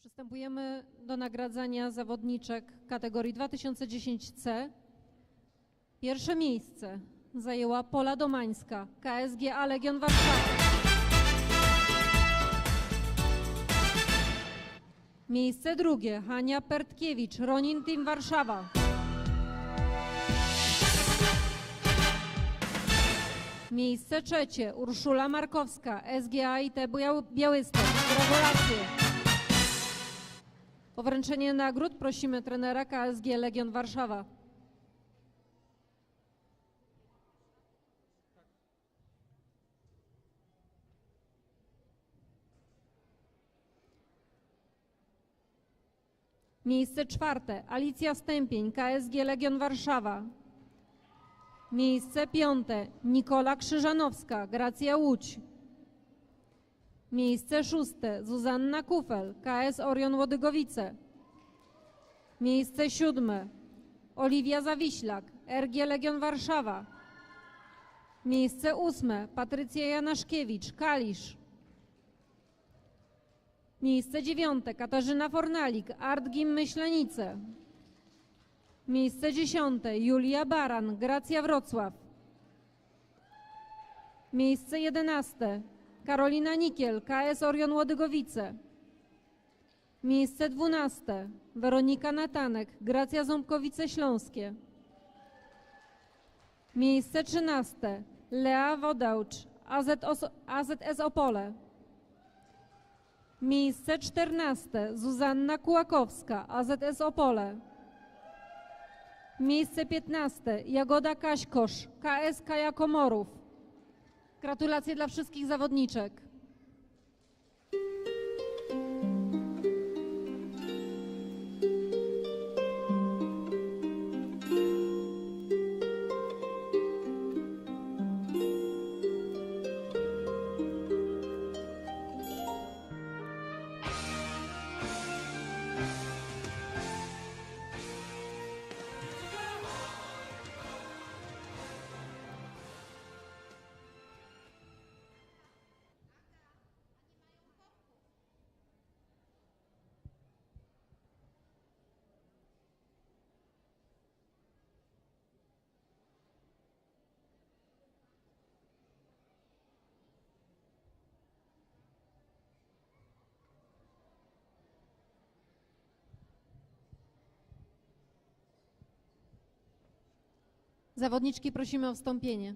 Przystępujemy do nagradzania zawodniczek kategorii 2010C. Pierwsze miejsce zajęła Pola Domańska, KSGA Legion Warszawa. Miejsce drugie Hania Pertkiewicz, Ronin Team Warszawa. Miejsce trzecie Urszula Markowska, SGA IT Biał- Białystok. Gratulacje. O wręczenie nagród prosimy trenera KSG Legion Warszawa. Miejsce czwarte Alicja Stępień, KSG Legion Warszawa. Miejsce piąte Nikola Krzyżanowska, Gracja Łódź. Miejsce szóste Zuzanna Kufel, KS Orion Łodygowice. Miejsce siódme Oliwia Zawiślak, RG Legion Warszawa. Miejsce ósme Patrycja Janaszkiewicz, Kalisz. Miejsce dziewiąte Katarzyna Fornalik, Art Gim Myślenice. Miejsce dziesiąte Julia Baran, Gracja Wrocław. Miejsce jedenaste Karolina Nikiel, KS Orion Łodygowice. Miejsce dwunaste Weronika Natanek, Gracja Ząbkowice Śląskie. Miejsce trzynaste Lea Wodałcz, AZS Opole. Miejsce czternaste Zuzanna Kułakowska, AZS Opole. Miejsce piętnaste Jagoda Kaśkosz, KS Kaja Komorów. Gratulacje dla wszystkich zawodniczek. Zawodniczki prosimy o wstąpienie.